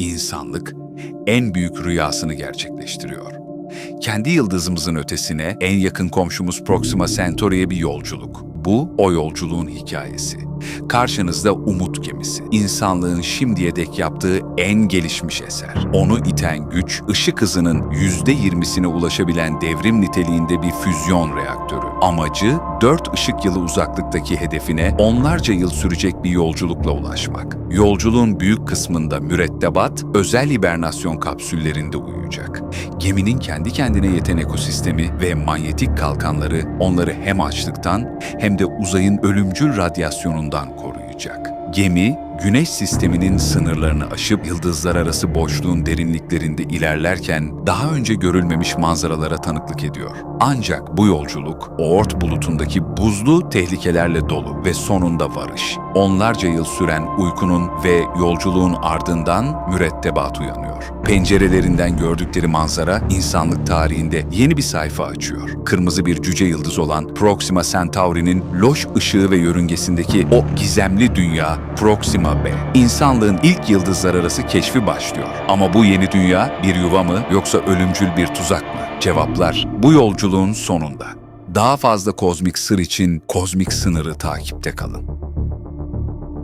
insanlık en büyük rüyasını gerçekleştiriyor. Kendi yıldızımızın ötesine en yakın komşumuz Proxima Centauri'ye bir yolculuk. Bu o yolculuğun hikayesi. Karşınızda umut gemisi. İnsanlığın şimdiye dek yaptığı en gelişmiş eser. Onu iten güç, ışık hızının %20'sine ulaşabilen devrim niteliğinde bir füzyon reaktörü. Amacı, 4 ışık yılı uzaklıktaki hedefine onlarca yıl sürecek bir yolculukla ulaşmak. Yolculuğun büyük kısmında mürettebat, özel hibernasyon kapsüllerinde uyuyacak. Geminin kendi kendine yeten ekosistemi ve manyetik kalkanları onları hem açlıktan hem de uzayın ölümcül radyasyonundan koruyacak. Gemi, Güneş sisteminin sınırlarını aşıp yıldızlar arası boşluğun derinliklerinde ilerlerken daha önce görülmemiş manzaralara tanıklık ediyor. Ancak bu yolculuk Oort bulutundaki buzlu tehlikelerle dolu ve sonunda varış. Onlarca yıl süren uykunun ve yolculuğun ardından mürettebat uyanıyor. Pencerelerinden gördükleri manzara insanlık tarihinde yeni bir sayfa açıyor. Kırmızı bir cüce yıldız olan Proxima Centauri'nin loş ışığı ve yörüngesindeki o gizemli dünya Proxima B. İnsanlığın ilk yıldızlar arası keşfi başlıyor. Ama bu yeni dünya bir yuva mı yoksa ölümcül bir tuzak mı? Cevaplar bu yolculuğun sonunda. Daha fazla kozmik sır için kozmik sınırı takipte kalın.